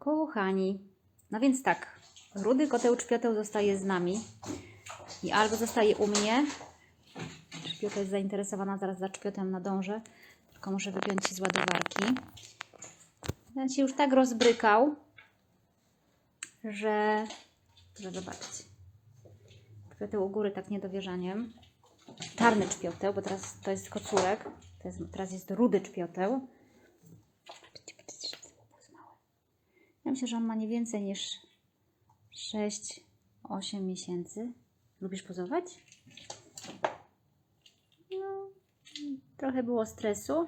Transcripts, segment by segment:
Kochani, no więc tak, rudy koteł czpioteł zostaje z nami i albo zostaje u mnie. Czpiota jest zainteresowana, zaraz za czpiotem nadążę, tylko muszę wypiąć z ładowarki. Ten się już tak rozbrykał, że, że zobaczcie. Czpioteł u góry tak niedowierzaniem. Czarny czpioteł, bo teraz to jest kocurek, teraz jest rudy czpioteł. Ja myślę, że on ma nie więcej niż 6-8 miesięcy. Lubisz pozować? No, trochę było stresu.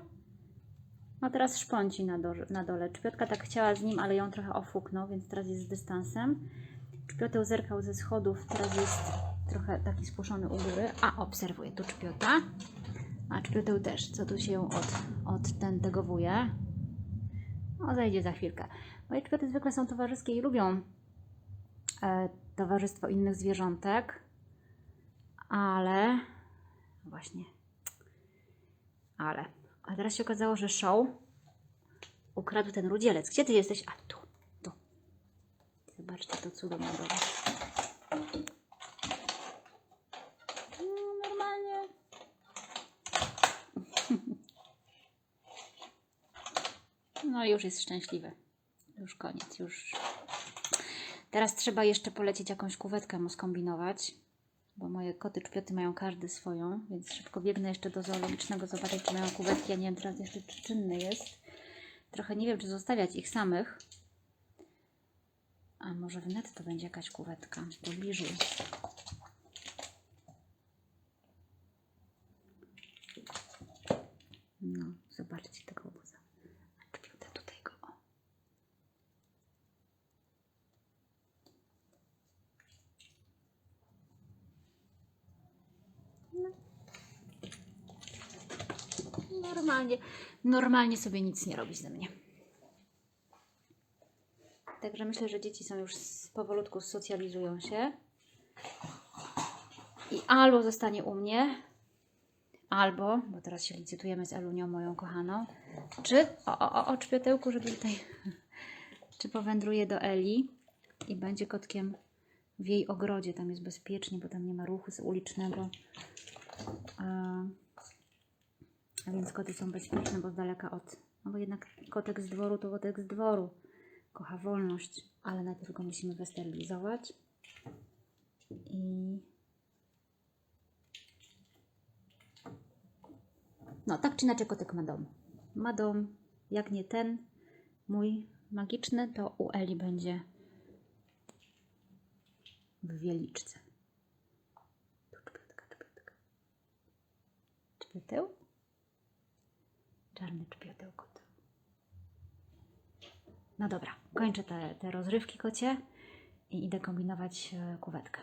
No teraz szponci na, do, na dole. Czpiotka tak chciała z nim, ale ją trochę ofuknął, więc teraz jest z dystansem. Czpioteł zerkał ze schodów, teraz jest trochę taki spłoszony u góry. A, obserwuję tu czpiota. A czpioteł też, co tu się od, od ten tegowuje. No, zajdzie za chwilkę. Moje czpioty zwykle są towarzyskie i lubią e, towarzystwo innych zwierzątek, ale właśnie, ale, a teraz się okazało, że show ukradł ten rudzielec. Gdzie ty jesteś? A tu, tu. Zobaczcie to cudo modowe. No, normalnie. No już jest szczęśliwy. Już koniec, już. Teraz trzeba jeszcze polecieć jakąś kuwetkę mu skombinować, bo moje koty czpioty mają każdy swoją, więc szybko biegnę jeszcze do zoologicznego zobaczyć, czy mają kuwetki. Ja nie wiem teraz jeszcze, czy czynny jest. Trochę nie wiem, czy zostawiać ich samych. A może w net to będzie jakaś kuwetka, w pobliżu jest. No, zobaczcie tego obuza. A czpiotę tutaj go. O. No. Normalnie, normalnie sobie nic nie robi ze mnie. Także myślę, że dzieci są już powolutku socjalizują się. I albo zostanie u mnie, albo, bo teraz się licytujemy z Elunią, moją kochaną, czy, o, o, o, o czpiotełku, żeby tutaj, czy powędruje do Eli i będzie kotkiem w jej ogrodzie, tam jest bezpiecznie, bo tam nie ma ruchu z ulicznego. A więc koty są bezpieczne, bo z daleka od, no bo jednak kotek z dworu to kotek z dworu. Kocha wolność, ale najpierw go musimy wysterylizować. I No, tak czy inaczej kotek ma dom. Ma dom, jak nie ten mój magiczny, to u Eli będzie w Wieliczce. Tu czpiotka, czpiotka. Czpioteł? Czarny czpioteł. No dobra, kończę te, te rozrywki kocie i idę kombinować e, kuwetkę.